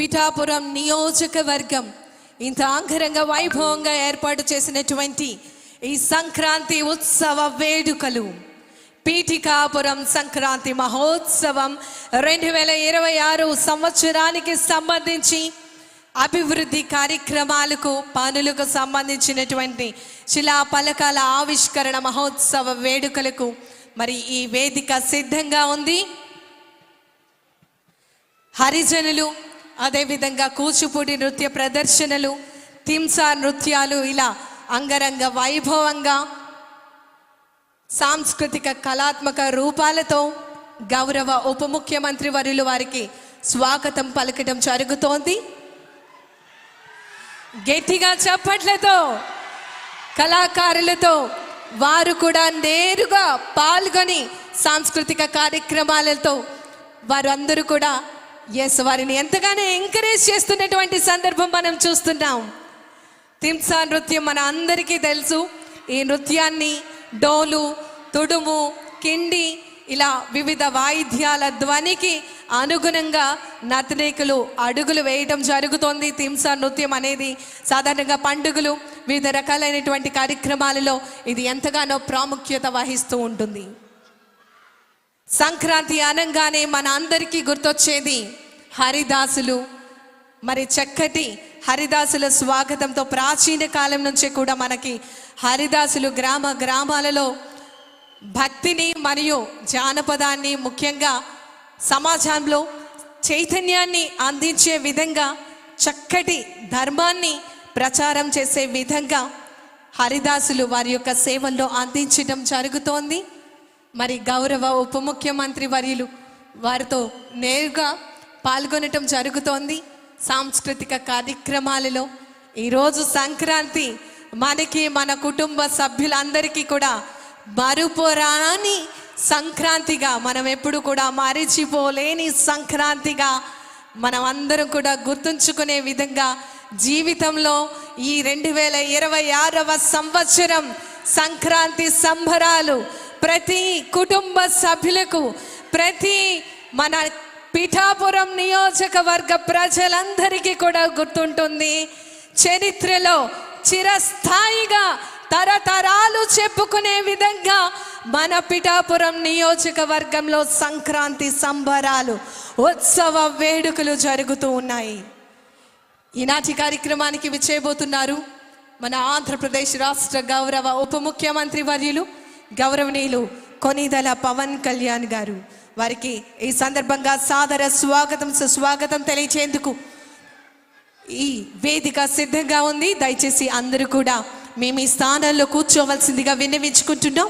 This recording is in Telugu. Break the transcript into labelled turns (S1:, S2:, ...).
S1: పిఠాపురం నియోజకవర్గం ఇంత ఆంగరంగ వైభవంగా ఏర్పాటు చేసినటువంటి ఈ సంక్రాంతి ఉత్సవ వేడుకలు. పీఠికాపురం సంక్రాంతి మహోత్సవం రెండు వేల ఇరవై ఆరు సంవత్సరానికి సంబంధించి అభివృద్ధి కార్యక్రమాలకు పనులకు సంబంధించినటువంటి శిలా పలకాల ఆవిష్కరణ మహోత్సవ వేడుకలకు మరి ఈ వేదిక సిద్ధంగా ఉంది. హరిజనులు అదేవిధంగా కూచిపూడి నృత్య ప్రదర్శనలు తింసా నృత్యాలు ఇలా అంగరంగ వైభవంగా సాంస్కృతిక కళాత్మక రూపాలతో గౌరవ ఉప ముఖ్యమంత్రి వరులు వారికి స్వాగతం పలకడం జరుగుతోంది. గట్టిగా చప్పట్లతో కళాకారులతో వారు కూడా నేరుగా పాల్గొని సాంస్కృతిక కార్యక్రమాలతో వారందరూ కూడా ఎస్ వారిని ఎంతగానో ఎంకరేజ్ చేస్తున్నటువంటి సందర్భం మనం చూస్తున్నాం. తింసా నృత్యం మన అందరికీ తెలుసు. ఈ నృత్యాన్ని డోలు తుడుము కిండి ఇలా వివిధ వాయిద్యాల ధ్వనికి అనుగుణంగా నతనేకులు అడుగులు వేయటం జరుగుతోంది. తింసా నృత్యం అనేది సాధారణంగా పండుగలు వివిధ రకాలైనటువంటి కార్యక్రమాలలో ఇది ఎంతగానో ప్రాముఖ్యత వహిస్తూ ఉంటుంది. సంక్రాంతి అనగానే మన అందరికీ గుర్తొచ్చేది హరిదాసులు. మరి చక్కటి హరిదాసుల స్వాగతంతో ప్రాచీన కాలం నుంచే కూడా మనకి హరిదాసులు గ్రామ గ్రామాలలో భక్తిని మరియు జానపదాన్ని ముఖ్యంగా సమాజంలో చైతన్యాన్ని అందించే విధంగా చక్కటి ధర్మాన్ని ప్రచారం చేసే విధంగా హరిదాసులు వారి యొక్క సేవల్లో అందించడం జరుగుతోంది. మరి గౌరవ ఉప ముఖ్యమంత్రి వర్యులు వారితో నేరుగా పాల్గొనటం జరుగుతోంది. సాంస్కృతిక కార్యక్రమాలలో ఈరోజు సంక్రాంతి మనకి మన కుటుంబ సభ్యులందరికీ కూడా మరుపురాని సంక్రాంతిగా మనం ఎప్పుడు కూడా మరిచిపోలేని సంక్రాంతిగా మనం అందరం కూడా గుర్తుంచుకునే విధంగా జీవితంలో ఈ రెండు వేల ఇరవై ఆరవ సంవత్సరం సంక్రాంతి సంబరాలు ప్రతి కుటుంబ సభ్యులకు ప్రతి మన పిఠాపురం నియోజకవర్గ ప్రజలందరికీ కూడా గుర్తుంటుంది చరిత్రలో చిరస్థాయిగా తరతరాలు చెప్పుకునే విధంగా మన పిఠాపురం నియోజకవర్గంలో సంక్రాంతి సంబరాలు ఉత్సవ వేడుకలు జరుగుతూ ఉన్నాయి. ఈనాటి కార్యక్రమానికి విచ్చేయబోతున్నారు మన ఆంధ్రప్రదేశ్ రాష్ట్ర గౌరవ ఉప ముఖ్యమంత్రి వర్యులు గౌరవనీయులు కొనిదల పవన్ కళ్యాణ్ గారు. వారికి ఈ సందర్భంగా సాదర స్వాగతం సుస్వాగతం తెలియచేందుకు ఈ వేదిక సిద్ధంగా ఉంది. దయచేసి అందరూ కూడా మేము ఈ స్థానాల్లో కూర్చోవలసిందిగా విన్నవించుకుంటున్నాం.